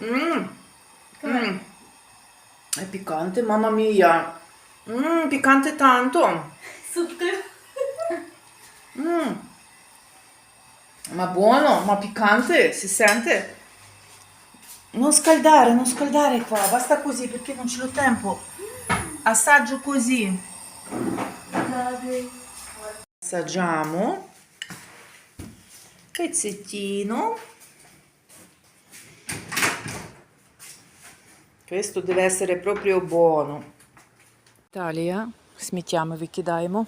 Mmm. Mm. È piccante, mamma mia. Mmm, piccante tanto. mm. Ma buono, ma piccante, si sente. Non scaldare, non scaldare qua, basta così perché non ce l'ho tempo. Assaggio così. Assaggiamo. Pezzettino. Questo deve essere proprio buono. Італія. Сміття викидаємо.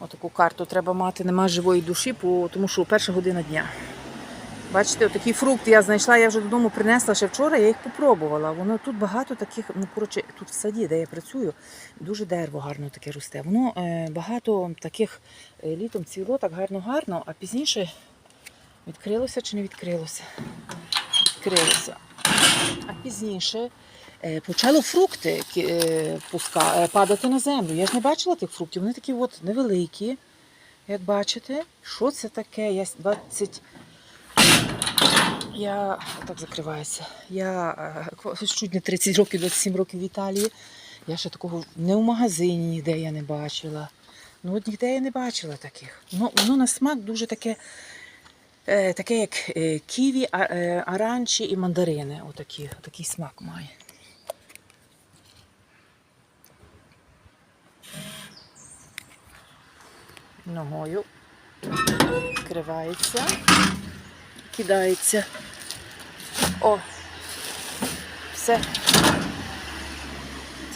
Отаку карту треба мати, нема живої душі, тому що перша година дня. Бачите, отакі фрукти я знайшла, я вже додому принесла ще вчора, я їх попробувала. Воно тут багато таких, ну коротше, тут в саді, де я працюю, дуже дерево гарно таке росте. Воно е, багато таких е, літом цвіло так гарно-гарно, а пізніше відкрилося чи не відкрилося? Відкрилося. А пізніше е, почало фрукти е, е, падати на землю. Я ж не бачила тих фруктів, вони такі от невеликі. Як бачите, що це таке? Я 20. Я так закриваюся. Я чуть не 30 років, 27 років в Італії. Я ще такого не в магазині ніде я не бачила. Ну от ніде я не бачила таких. Ну, воно на смак дуже таке, таке як е, ківі, а, е, і мандарини. Отакі, отакий смак має. Ногою відкривається, кидається. О, все.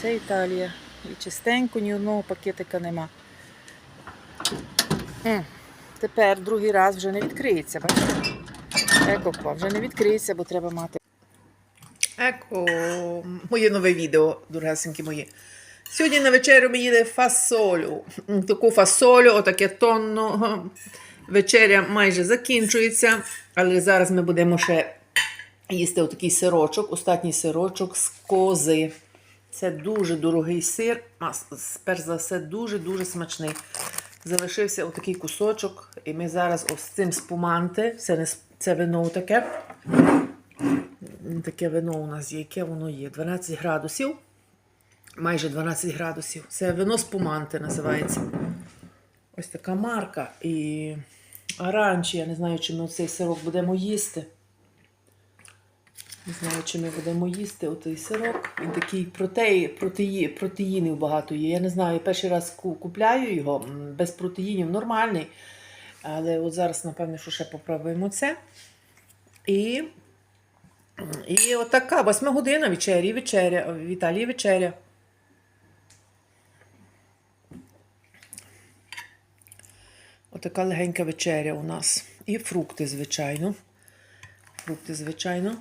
Це Італія. І чистенько, ні одного пакетика нема. М, Тепер другий раз вже не відкриється, бачите? Еко, вже не відкриється, бо треба мати. Еко, моє нове відео, дорогесенькі мої. Сьогодні на вечерю ми їли фасолю. Таку фасолю, отаке тонно. Вечеря майже закінчується, але зараз ми будемо ще їсти отакий сирочок, остатній сирочок з кози. Це дуже дорогий сир, а перш за все дуже-дуже смачний. Залишився отакий кусочок, і ми зараз ось цим спуманте, це, не, це вино таке. Таке вино у нас є, яке воно є? 12 градусів. Майже 12 градусів. Це вино спуманте називається. Ось така марка. І аранчі. Я не знаю, чи ми цей сирок будемо їсти. Не знаю, чи ми будемо їсти отой сирок. Він такий протеї, протеї, протеїнів багато є. Я не знаю, я перший раз купляю його без протеїнів, нормальний. Але от зараз, напевно, що ще попробуємо це. І, і отака восьма година вечері, вечеря. В Італії вечеря. Отака легенька вечеря у нас. І фрукти, звичайно. Фрукти, звичайно.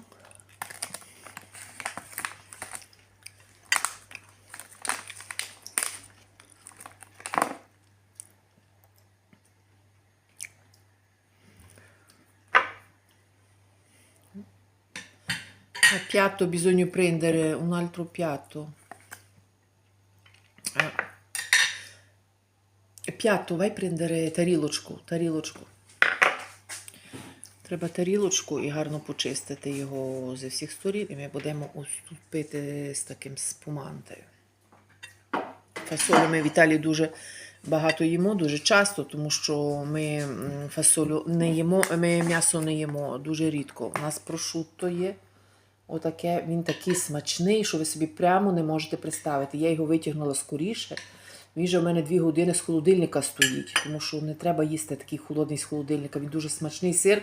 A piatto bisogna prendere un altro piatto. Eh. Piatto, vai prendere тарілочку, тарілочку. Треба тарілочку і гарно почистити його зі всіх сторін, і ми будемо ось тут пити з таким спумантою. Фасолю ми в Італії дуже багато їмо, дуже часто, тому що ми фасолю не їмо, ми м'ясо не їмо дуже рідко. У нас прошутто є. Отаке, він такий смачний, що ви собі прямо не можете представити. Я його витягнула скоріше. Він же в мене дві години з холодильника стоїть, тому що не треба їсти такий холодний з холодильника. Він дуже смачний сир.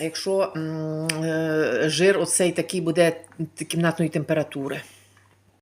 Якщо е, жир оцей такий буде кімнатної температури.